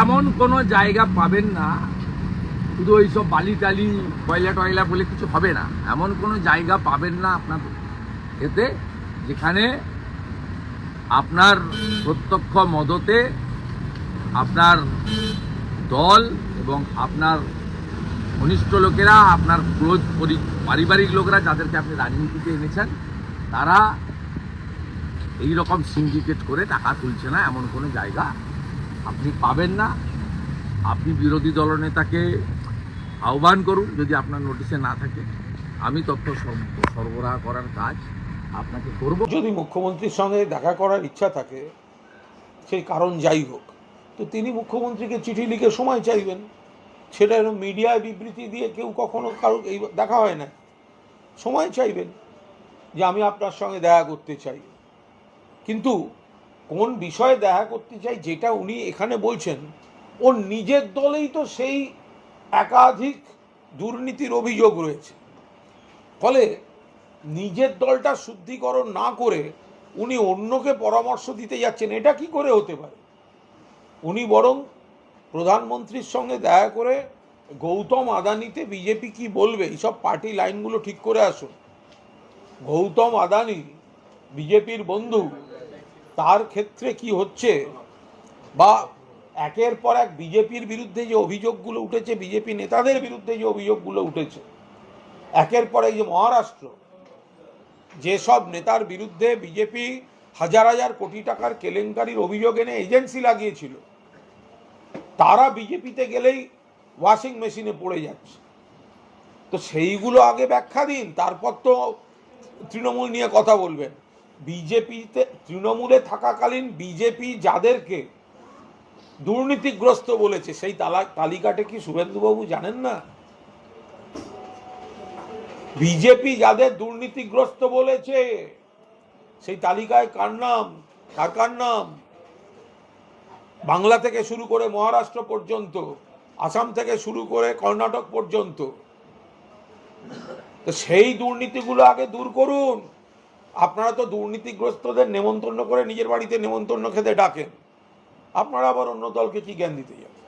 এমন কোনো জায়গা পাবেন না, শুধু ওই সব বালি টালি, কয়লা টয়লা বলে কিছু হবে না। এমন কোনো জায়গা পাবেন না আপনার এতে, যেখানে আপনার প্রত্যক্ষ মদতে আপনার দল এবং আপনার ঘনিষ্ঠ লোকেরা, আপনার ক্লোজ পারিবারিক লোকেরা যাদেরকে আপনি রাজনীতিতে এনেছেন, তারা এই রকম সিন্ডিকেট করে টাকা তুলছে না, এমন কোনো জায়গা আপনি পাবেন না। আপনি বিরোধী দলনেতাকে আহ্বান করুন যদি আপনার নোটিশে না থাকে। আমি তথ্য সরবরাহ করার কাজ আপনাকে করব। যদি মুখ্যমন্ত্রীর সঙ্গে দেখা করার ইচ্ছা থাকে সেই কারণ যাই হোক, তো তিনি মুখ্যমন্ত্রীকে চিঠি লিখে সময় চাইবেন। সেটা এরকম মিডিয়ায় বিবৃতি দিয়ে কেউ কখনো কারও এই দেখা হয় না। সময় চাইবেন যে আমি আপনার সঙ্গে দেখা করতে চাই। কিন্তু কোন বিষয়ে দেখা করতে চাই যেটা উনি এখানে বলছেন ওর নিজের দলেই তো সেই একাধিক দুর্নীতির অভিযোগ রয়েছে। ফলে নিজের দলটা শুদ্ধিকরণ না করে উনি অন্যকে পরামর্শ দিতে যাচ্ছেন, এটা কি করে হতে পারে? উনি বরং প্রধানমন্ত্রীর সঙ্গে দেখা করে গৌতম আদানিতে বিজেপি কি বলবে, এইসব পার্টি লাইনগুলো ঠিক করে আসুন। গৌতম আদানি, বিজেপির বন্ধু তার ক্ষেত্রে কি হচ্ছে? বা একের পর এক বিজেপির বিরুদ্ধে যে অভিযোগগুলো উঠেছে, বিজেপি নেতাদের বিরুদ্ধে যে অভিযোগগুলো উঠেছে, একের পর এই যে মহারাষ্ট্র, যেসব নেতার বিরুদ্ধে বিজেপি হাজার হাজার কোটি টাকার কেলেঙ্কারির অভিযোগ এনে এজেন্সি লাগিয়েছিল, তারা বিজেপিতে গেলেই ওয়াশিং মেশিনে পড়ে যাচ্ছে। তো সেইগুলো আগে ব্যাখ্যা দিন, তারপর তো তৃণমূল নিয়ে কথা বলবেন। বিজেপিতে তৃণমূলে থাকাকালীন বিজেপি যাদেরকে দুর্নীতিগ্রস্ত বলেছে, সেই তালা তালিকাটা কি শুভেন্দুবাবু জানেন না? বিজেপি যাদের দুর্নীতিগ্রস্ত বলেছে, সেই তালিকায় কার নাম? কার কার নাম? বাংলা থেকে শুরু করে মহারাষ্ট্র পর্যন্ত, আসাম থেকে শুরু করে কর্ণাটক পর্যন্ত। তো সেই দুর্নীতিগুলো আগে দূর করুন। আপনারা তো দুর্নীতিগ্রস্তদের নেমন্তন্ন করে নিজের বাড়িতে নেমন্তন্ন খেতে ডাকেন। আপনারা আবার অন্য দলকে কি জ্ঞান দিতে যান